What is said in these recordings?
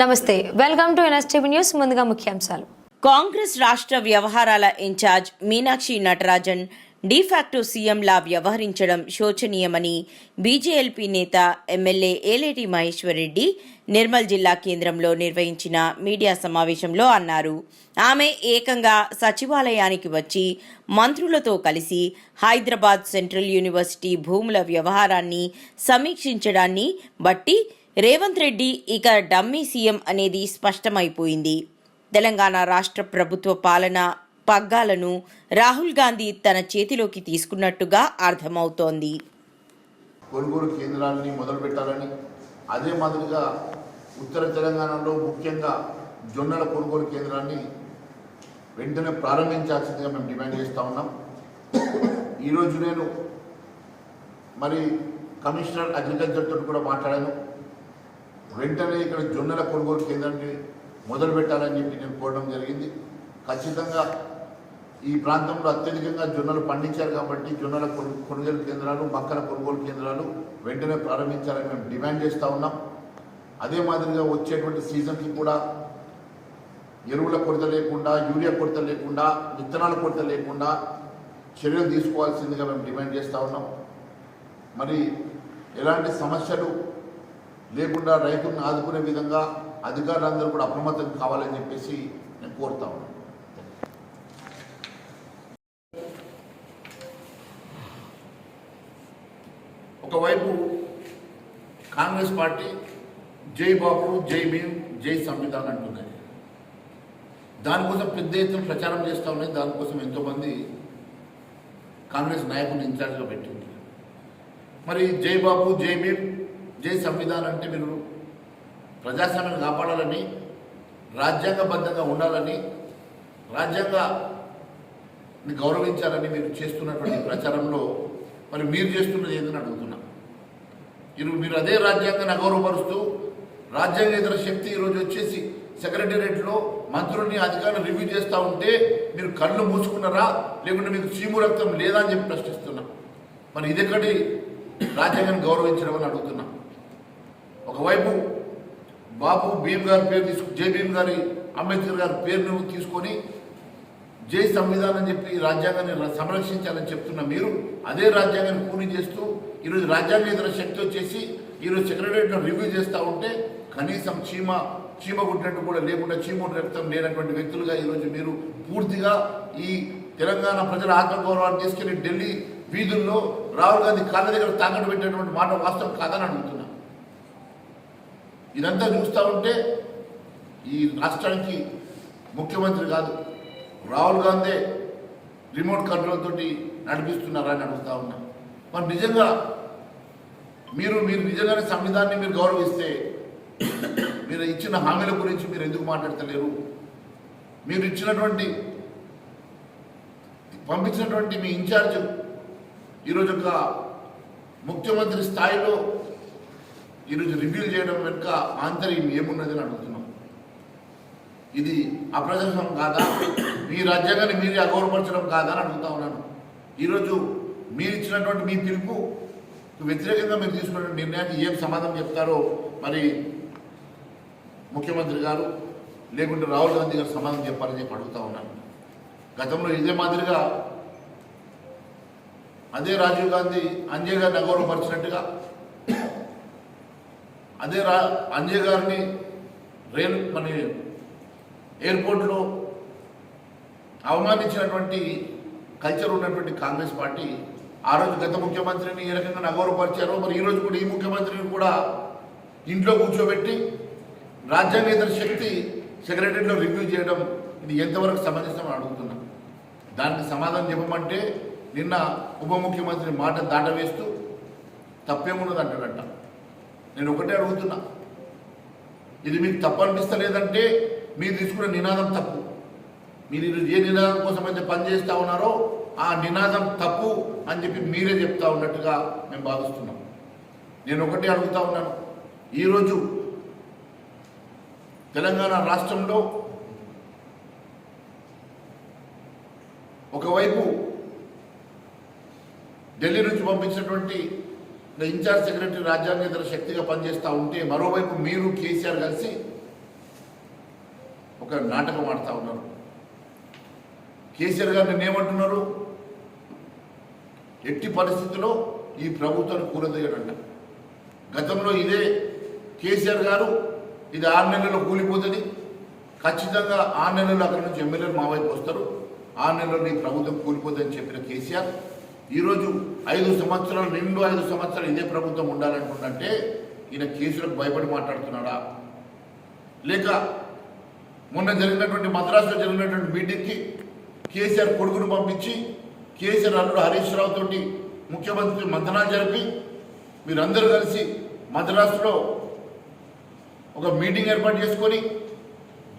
నమస్తే welcome to NSTV news ముందుగా ముఖ్యాంశాలు. కాంగ్రెస్ రాష్ట్ర వ్యవహారాల in charge Meenakshi Natarajan de facto సీఎంలా వ్యవహరించడం శోచనీయమని బీజేఎల్పీ నేత ఎమ్మెల్యే ఏలేటి మహేశ్వరరెడ్డి నిర్మల్ జిల్లా కేంద్రంలో నిర్వహించిన మీడియా సమావేశంలో అన్నారు. ఆమె ఏకంగా సచివాలయానికి వచ్చి మంత్రులతో కలిసి హైదరాబాద్ సెంట్రల్ యూనివర్సిటీ భూముల వ్యవహారాన్ని సమీక్షించడాన్ని బట్టి రేవంత్ రెడ్డి ఇక డమ్మీ సీఎం అనేది స్పష్టమైపోయింది. తెలంగాణ రాష్ట్ర ప్రభుత్వ పాలన పగ్గాలను రాహుల్ గాంధీ తన చేతిలోకి తీసుకున్నట్టుగా అర్థమవుతోంది. కొనుగోలు కేంద్రాలని మొదలు పెట్టాలని అదే మాదిరిగా ఉత్తర తెలంగాణలో ముఖ్యంగా జొన్నల కొనుగోలు కేంద్రాన్ని వెంటనే ప్రారంభించాల్సిందిగా మేము డిమాండ్ చేస్తూ ఉన్నాం. ఈరోజు నేను మరి కమిషనర్ అగ్రికల్చర్తో కూడా మాట్లాడాను. వెంటనే ఇక్కడ జొన్నల కొనుగోలు కేంద్రాన్ని మొదలు పెట్టాలని చెప్పి నేను కోరడం జరిగింది. ఖచ్చితంగా ఈ ప్రాంతంలో అత్యధికంగా జొన్నలు పండించారు కాబట్టి జొన్నల కొనుగోలు కేంద్రాలు మక్కల కొనుగోలు కేంద్రాలు వెంటనే ప్రారంభించాలని మేము డిమాండ్ చేస్తూ ఉన్నాం. అదే మాదిరిగా వచ్చేటువంటి సీజన్కి కూడా ఎరువుల కొరత లేకుండా యూరియా కొరత లేకుండా విత్తనాల కొరత లేకుండా చర్యలు తీసుకోవాల్సిందిగా మేము డిమాండ్ చేస్తూ ఉన్నాం. మరి ఎలాంటి సమస్యలు లేకుండా రైతులను ఆదుకునే విధంగా అధికారులందరూ కూడా అప్రమత్తం కావాలని చెప్పేసి నేను కోరుతా ఉన్నాను. ఒకవైపు కాంగ్రెస్ పార్టీ జై బాబు జై భీమ్ జై సంవిధాన్ అంటున్నాయి. దానికోసం పెద్ద ఎత్తున ప్రచారం చేస్తూ ఉన్నాయి. దానికోసం ఎంతోమంది కాంగ్రెస్ నాయకులు ఇన్ఛార్జ్గా పెట్టింది మరి జై బాబు జై భీమ్ జై సంవిధానం అంటే మీరు ప్రజాస్వామ్యం కాపాడాలని రాజ్యాంగబద్ధంగా ఉండాలని రాజ్యాంగ గౌరవించాలని మీరు చేస్తున్నటువంటి ప్రచారంలో మరి మీరు చేస్తున్నది ఏందని అడుగుతున్నా. ఈరోజు మీరు అదే రాజ్యాంగాన్ని అగౌరవపరుస్తూ రాజ్యాంగేతర శక్తి ఈరోజు వచ్చేసి సెక్రటేరియట్లో మంత్రుల్ని అధికారులు రివ్యూ చేస్తూ ఉంటే మీరు కళ్ళు మూసుకున్నారా? లేకుంటే మీకు చీము రక్తం లేదా అని చెప్పి ప్రశ్నిస్తున్నా. మరి ఇదెక్కడి రాజ్యాంగాన్ని గౌరవించడం అని అడుగుతున్నా. ఒకవైపు బాబు భీమ్ గారి పేరు తీసుకు జై భీమ్ గారి అంబేద్కర్ గారి పేరును తీసుకొని జై సంవిధానం చెప్పి ఈ రాజ్యాంగాన్ని సంరక్షించాలని చెప్తున్న మీరు అదే రాజ్యాంగాన్ని కూని చేస్తూ ఈరోజు రాజ్యాంగేతర శక్తి వచ్చేసి ఈరోజు సెక్రటరీలో రివ్యూ చేస్తూ ఉంటే కనీసం చీమ చీమ కుట్టినట్టు కూడా లేకుండా చీమ రక్తం లేనటువంటి వ్యక్తులుగా ఈరోజు మీరు పూర్తిగా ఈ తెలంగాణ ప్రజల ఆత్మగౌరవాన్ని తీసుకెళ్ళి ఢిల్లీ వీధుల్లో రాహుల్ గాంధీ కాళ్ళ దగ్గర తాకట్టు పెట్టినటువంటి మాట వాస్తవం కాదని అడుగుతున్నా. ఇదంతా చూస్తూ ఉంటే ఈ రాష్ట్రానికి ముఖ్యమంత్రి కాదు రాహుల్ గాంధీ రిమోట్ కంట్రోల్ తోటి నడిపిస్తున్నారా అని అడుగుతా ఉన్నా. మరి నిజంగా మీరు మీరు నిజంగానే సంవిధాన్ని మీరు గౌరవిస్తే మీరు ఇచ్చిన హామీల గురించి మీరు ఎందుకు మాట్లాడతలేరు? మీరు ఇచ్చినటువంటి పంపించినటువంటి మీ ఇన్ఛార్జ్ ఈరోజు ఒక ముఖ్యమంత్రి స్థాయిలో ఈరోజు రివ్యూ చేయడం వెనుక ఆంతర్యం ఏమున్నదని అడుగుతున్నాం. ఇది అప్రజాస్వామ్యం కాదా? మీ రాజ్యాంగాన్ని మీరే అగౌరవపరచడం కాదా అని అడుగుతా ఉన్నాను. ఈరోజు మీరు ఇచ్చినటువంటి మీ పిలుపు వ్యతిరేకంగా మీరు తీసుకున్న నిర్ణయానికి ఏం సమాధానం చెప్తారో మరి ముఖ్యమంత్రి గారు లేకుంటే రాహుల్ గాంధీ గారు సమాధానం చెప్పాలని చెప్పి అడుగుతా ఉన్నాను. గతంలో ఇదే మాదిరిగా అదే రాజీవ్ గాంధీ అంజయ్ గారిని అగౌరవపరిచినట్టుగా అదే రా అంజయ్ గారిని రైలు మన ఎయిర్పోర్ట్లో అవమానించినటువంటి కల్చర్ ఉన్నటువంటి కాంగ్రెస్ పార్టీ ఆ రోజు గత ముఖ్యమంత్రిని ఏ రకంగా నగౌరవపరిచారో మరి ఈ రోజు కూడా ఈ ముఖ్యమంత్రిని కూడా ఇంట్లో కూర్చోబెట్టి రాజ్యాంగేతర శక్తి సెక్రటరీలో రివ్యూ చేయడం ఇది ఎంతవరకు సమంజసమని అడుగుతున్నా. దానికి సమాధానం చెప్పమంటే నిన్న ఉప ముఖ్యమంత్రి మాట దాటవేస్తూ తప్పేమున్నది అంటాడట నేను ఒకటే అడుగుతున్నా. ఇది మీకు తప్పు అనిపిస్తలేదంటే మీరు తీసుకున్న నినాదం తప్పు. మీరు ఏ నినాదం కోసం అయితే పనిచేస్తూ ఉన్నారో ఆ నినాదం తప్పు అని చెప్పి మీరే చెప్తా ఉన్నట్టుగా మేము భావిస్తున్నాం. నేను ఒకటే అడుగుతా ఉన్నాను. ఈరోజు తెలంగాణ రాష్ట్రంలో ఒకవైపు ఢిల్లీ నుంచి పంపించినటువంటి ఇన్ఛార్జ్ సెక్రటరీ రాజ్యాంగేతర శక్తిగా పనిచేస్తూ ఉంటే మరోవైపు మీరు కేసీఆర్ కలిసి ఒక నాటకం ఆడుతూ ఉన్నారు. కేసీఆర్ గారు నిన్నేమంటున్నారు ఎట్టి పరిస్థితుల్లో ఈ ప్రభుత్వాన్ని కూరదీయడంట గతంలో ఇదే కేసీఆర్ గారు ఇది ఆరు నెలల్లో కూలిపోతుంది. ఖచ్చితంగా ఆరు నెలల్లో అక్కడి నుంచి ఎమ్మెల్యేలు మా వైపు వస్తారు. ఆరు నెలల్లో ఈ ప్రభుత్వం కూలిపోతుందని చెప్పిన కేసీఆర్ ఈరోజు ఐదు సంవత్సరాలు రెండు ఐదు సంవత్సరాలు ఇదే ప్రభుత్వం ఉండాలనుకుంటుంటే ఈయన కేసులకు భయపడి మాట్లాడుతున్నాడా? లేక మొన్న జరిగినటువంటి మద్రాసులో జరిగినటువంటి మీటింగ్కి కేసీఆర్ కొడుకును పంపించి కేసీఆర్ అల్లుడు హరీష్ రావు తోటి ముఖ్యమంత్రి మంతనాలు జరిపి మీరందరూ కలిసి మద్రాసులో ఒక మీటింగ్ ఏర్పాటు చేసుకొని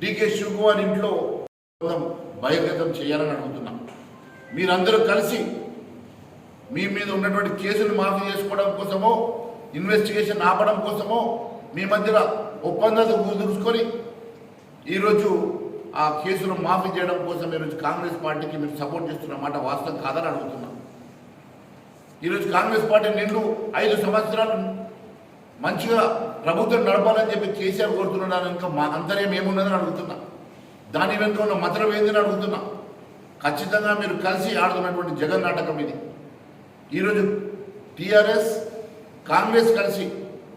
డికే శివకుమార్ ఇంట్లో భయగతం చేయాలని అడుగుతున్నాం. మీరందరూ కలిసి మీ మీద ఉన్నటువంటి కేసులు మాఫీ చేసుకోవడం కోసమో ఇన్వెస్టిగేషన్ ఆపడం కోసమో మీ మధ్యలో ఒప్పందాలు కుదుర్చుకొని ఈరోజు ఆ కేసులు మాఫీ చేయడం కోసం ఈరోజు కాంగ్రెస్ పార్టీకి మీరు సపోర్ట్ చేస్తున్న మాట వాస్తవం కాదని అడుగుతున్నాం. ఈరోజు కాంగ్రెస్ పార్టీ నిన్ను ఐదు సంవత్సరాలు మంచిగా ప్రభుత్వం నడపాలని చెప్పి కేసీఆర్ కోరుతున్నాను ఇంకా మా అంతర్యం ఏమున్నదని అడుగుతున్నా. దాని వెనుక ఉన్న మతలం ఏందని అడుగుతున్నా. ఖచ్చితంగా మీరు కలిసి ఆడుతున్నటువంటి జగన్ నాటకం ఇది. ఈరోజు టీఆర్ఎస్ కాంగ్రెస్ కలిసి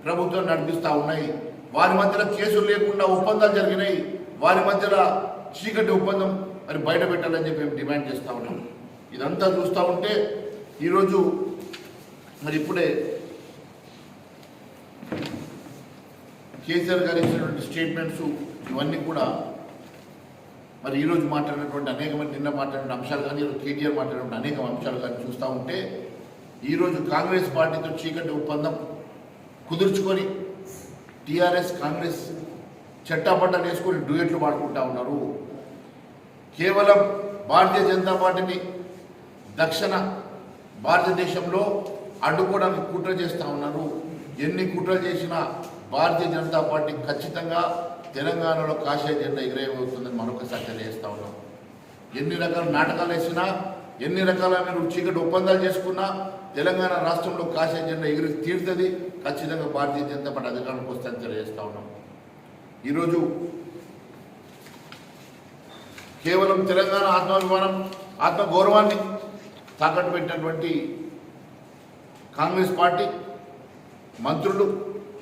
ప్రభుత్వం నడిపిస్తూ ఉన్నాయి. వారి మధ్యలో కేసులు లేకుండా ఒప్పందాలు జరిగినాయి. వారి మధ్యలో చీకటి ఒప్పందం మరి బయట పెట్టాలని చెప్పి మేము డిమాండ్ చేస్తూ ఉన్నాం. ఇదంతా చూస్తూ ఉంటే ఈరోజు మరి ఇప్పుడే కేసీఆర్ గారు ఇచ్చినటువంటి స్టేట్మెంట్స్ ఇవన్నీ కూడా మరి ఈరోజు మాట్లాడినటువంటి అనేక మంది నిన్న మాట్లాడిన అంశాలు కానీ ఈరోజు కేటీఆర్ మాట్లాడినటువంటి అనేక అంశాలు కానీ చూస్తూ ఉంటే ఈరోజు కాంగ్రెస్ పార్టీతో చీకటి ఒప్పందం కుదుర్చుకొని టీఆర్ఎస్ కాంగ్రెస్ చట్టాపట్టాలు వేసుకొని డ్యూయట్లు పాడుకుంటా ఉన్నారు. కేవలం భారతీయ జనతా పార్టీని దక్షిణ భారతదేశంలో అడ్డుకోవడానికి కుట్ర చేస్తూ ఉన్నారు. ఎన్ని కుట్రలు చేసినా భారతీయ జనతా పార్టీ ఖచ్చితంగా తెలంగాణలో కాషాయ జెండా ఎగిరేయబోతుందని మరొకసారి తెలియజేస్తూ ఉన్నాం. ఎన్ని రకాల నాటకాలు వేసినా ఎన్ని రకాల మీరు చీకటి ఒప్పందాలు చేసుకున్నా తెలంగాణ రాష్ట్రంలో కాశీ జెండా ఎగిరి తీరుతుంది. ఖచ్చితంగా భారతీయ జనతా పార్టీ అధికారంలోకి వస్తుందని తెలియజేస్తూ ఉన్నాం. ఈరోజు కేవలం తెలంగాణ ఆత్మాభిమానం ఆత్మగౌరవాన్ని తాకట్టు పెట్టినటువంటి కాంగ్రెస్ పార్టీ మంత్రులు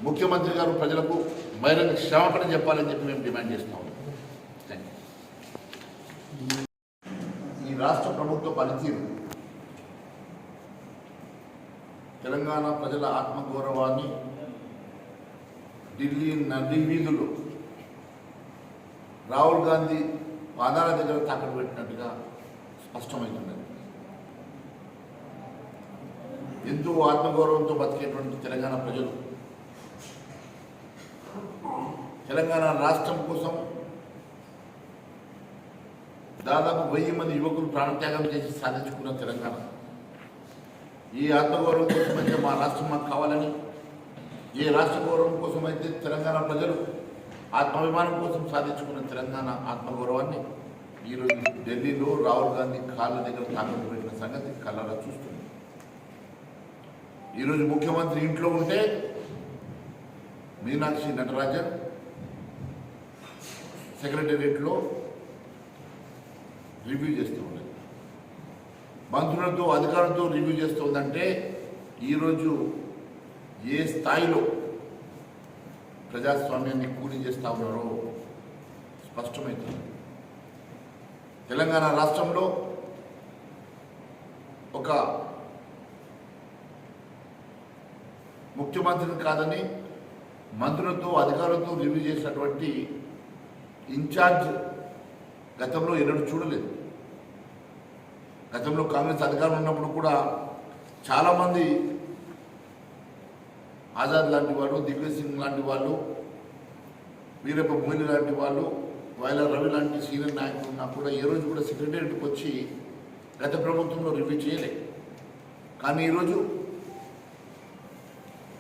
ముఖ్యమంత్రి గారు ప్రజలకు బహిరంగ క్షమాపణ చెప్పాలని చెప్పి మేము డిమాండ్ చేస్తాము ఉన్నాం. Thank you. రాష్ట్ర ప్రభుత్వ పనితీరు. తెలంగాణ ప్రజల ఆత్మగౌరవాన్ని ఢిల్లీ నది వీధులు రాహుల్ గాంధీ పాదాల దగ్గర తాకట్టు పెట్టినట్టుగా స్పష్టమవుతున్నది. ఎంతో ఆత్మగౌరవంతో బతికేటువంటి తెలంగాణ ప్రజలు. తెలంగాణ రాష్ట్రం కోసం దాదాపు వెయ్యి మంది యువకులు ప్రాణత్యాగం చేసి సాధించుకున్న తెలంగాణ. ఈ ఆత్మగౌరవం కోసమైతే మా రాష్ట్రం మాకు కావాలని ఏ రాష్ట్ర గౌరవం కోసం అయితే తెలంగాణ ప్రజలు ఆత్మాభిమానం కోసం సాధించుకున్న తెలంగాణ ఆత్మగౌరవాన్ని ఈరోజు ఢిల్లీలో రాహుల్ గాంధీ కాళ్ళ దగ్గర తాకట్టు పెట్టిన సంగతి కళ్ళారా చూస్తుంది. ఈరోజు ముఖ్యమంత్రి ఇంట్లో ఉంటే మీనాక్షి నటరాజన్ సెక్రటేరియట్లో రివ్యూ చేస్తూ ఉన్నది. మంత్రులతో అధికారులతో రివ్యూ చేస్తుందంటే ఈరోజు ఏ స్థాయిలో ప్రజాస్వామ్యాన్ని కూలి చేస్తూ ఉన్నారో స్పష్టమవుతుంది తెలంగాణ రాష్ట్రంలో ఒక ముఖ్యమంత్రిని కాదని మంత్రులతో అధికారులతో రివ్యూ చేసినటువంటి ఇన్ఛార్జ్ గతంలో ఎన్నడూ చూడలేదు. గతంలో కాంగ్రెస్ అధికారం ఉన్నప్పుడు కూడా చాలామంది ఆజాద్ లాంటి వాళ్ళు దిగ్విజయ్ సింగ్ లాంటి వాళ్ళు వీరప్ప మొయిలి లాంటి వాళ్ళు వైల రవి లాంటి సీనియర్ నాయకులు ఉన్నా కూడా ఏ రోజు కూడా సెక్రటేరియట్కి వచ్చి గత ప్రభుత్వంలో రివ్యూ చేయలే. కానీ ఈరోజు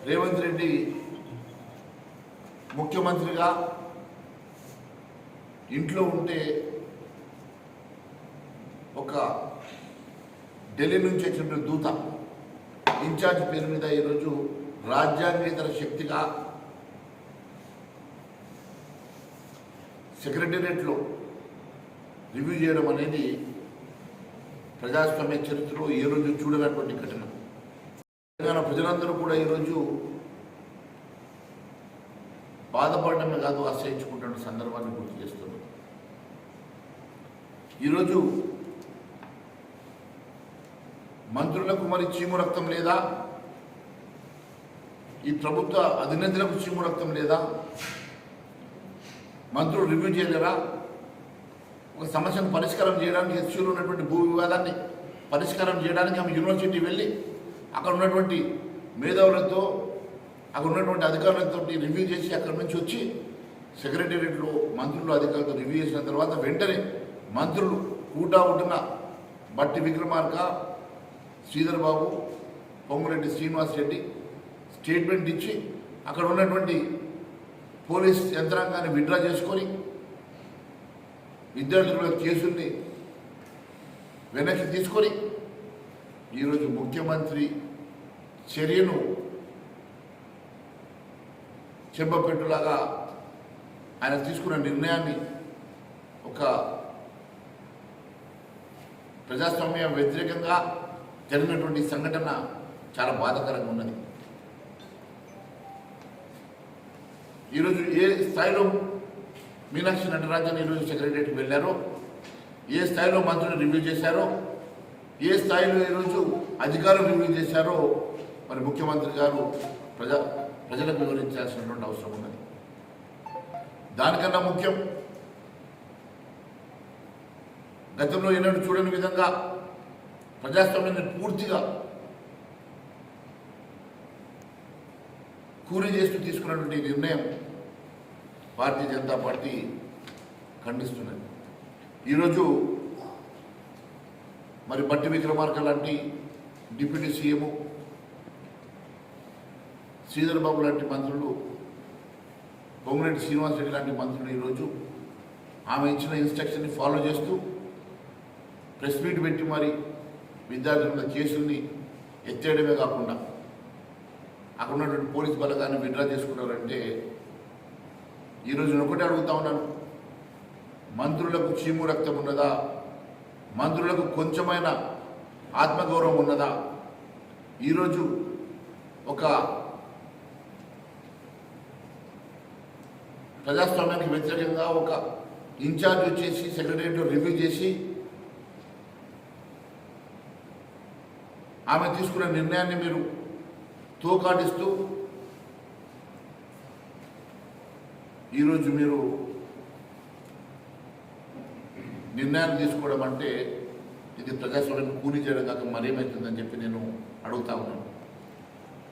రేవంత్ రెడ్డి ముఖ్యమంత్రిగా ఇంట్లో ఉంటే ఒక ఢిల్లీ నుంచి వచ్చిన దూత ఇన్ఛార్జ్ పేరు మీద ఈరోజు రాజ్యాంగేతర శక్తిగా సెక్రటేరియట్లో రివ్యూ చేయడం అనేది ప్రజాస్వామ్య చరిత్రలో ఏ రోజు చూడనటువంటి ఘటన. తెలంగాణ ప్రజలందరూ కూడా ఈరోజు బాధపడటమే కాదు ఆశ్రయించుకుంటున్న సందర్భాన్ని గుర్తు చేస్తున్నారు. ఈరోజు మంత్రులకు మరి చీము రక్తం లేదా? ఈ ప్రభుత్వ అధినేతలకు చీము రక్తం లేదా? మంత్రులు రివ్యూ చేయలేరా? ఒక సమస్యను పరిష్కారం చేయడానికి హెచ్యూలో ఉన్నటువంటి భూ వివాదాన్ని పరిష్కారం చేయడానికి ఆమె యూనివర్సిటీ వెళ్ళి అక్కడ ఉన్నటువంటి మేధావులతో అక్కడ ఉన్నటువంటి అధికారులతో రివ్యూ చేసి అక్కడి నుంచి వచ్చి సెక్రటేరియట్లో మంత్రులు అధికారులతో రివ్యూ చేసిన తర్వాత వెంటనే మంత్రులు కూటా ఉంటున్న బట్టి విక్రమార్క శ్రీధర్ బాబు పొంగురెడ్డి శ్రీనివాస్ రెడ్డి స్టేట్మెంట్ ఇచ్చి అక్కడ ఉన్నటువంటి పోలీస్ యంత్రాంగాన్ని విడ్రా చేసుకొని విద్యార్థుల కేసుల్ని వెనక్కి తీసుకొని ఈరోజు ముఖ్యమంత్రి చర్యను చెంపపెట్టులాగా ఆయన తీసుకున్న నిర్ణయాన్ని ఒక ప్రజాస్వామ్య వ్యతిరేకంగా జరిగినటువంటి సంఘటన చాలా బాధాకరంగా ఉన్నది. ఈరోజు ఏ స్థాయిలో మీనాక్షి నటరాజన్ ఈరోజు సెక్రటరీకి వెళ్ళారో ఏ స్థాయిలో మంత్రులు రివ్యూ చేశారో ఏ స్థాయిలో ఈరోజు అధికారులు రివ్యూ చేశారో మరి ముఖ్యమంత్రి గారు ప్రజా ప్రజలకు వివరించాల్సినటువంటి అవసరం ఉన్నది. దానికన్నా ముఖ్యం గతంలో ఎన్నడూ చూడని విధంగా ప్రజాస్వామ్యాన్ని పూర్తిగా కూలీ చేస్తూ తీసుకున్నటువంటి నిర్ణయం భారతీయ జనతా పార్టీ ఖండిస్తున్నది. ఈరోజు మరి బట్టి విక్రమార్క లాంటి డిప్యూటీ సీఎం శ్రీధర్ బాబు లాంటి మంత్రులు పొంగురెడ్డి శ్రీనివాస్ రెడ్డి లాంటి మంత్రులు ఈరోజు ఆమె ఇచ్చిన ఇన్స్ట్రక్షన్ని ఫాలో చేస్తూ ప్రెస్ మీట్ పెట్టి మరి విద్యార్థుల కేసుల్ని ఎత్తేయడమే కాకుండా అక్కడ ఉన్నటువంటి పోలీస్ బలగాన్ని విడ్రా చేసుకున్నారంటే ఈరోజు నేను ఒకటే అడుగుతా ఉన్నాను. మంత్రులకు చీము రక్తం ఉన్నదా? మంత్రులకు కొంచెమైన ఆత్మగౌరవం ఉన్నదా? ఈరోజు ఒక ప్రజాస్వామ్యానికి వ్యతిరేకంగా ఒక ఇన్ఛార్జ్ వచ్చేసి సెక్రటరీతో రివ్యూ చేసి ఆమె తీసుకున్న నిర్ణయాన్ని మీరు తోకాటిస్తూ ఈరోజు మీరు నిర్ణయాన్ని తీసుకోవడం అంటే ఇది ప్రజాస్వామ్యం కూలి చేయడం కాక మరేమవుతుందని చెప్పి నేను అడుగుతా ఉన్నాను.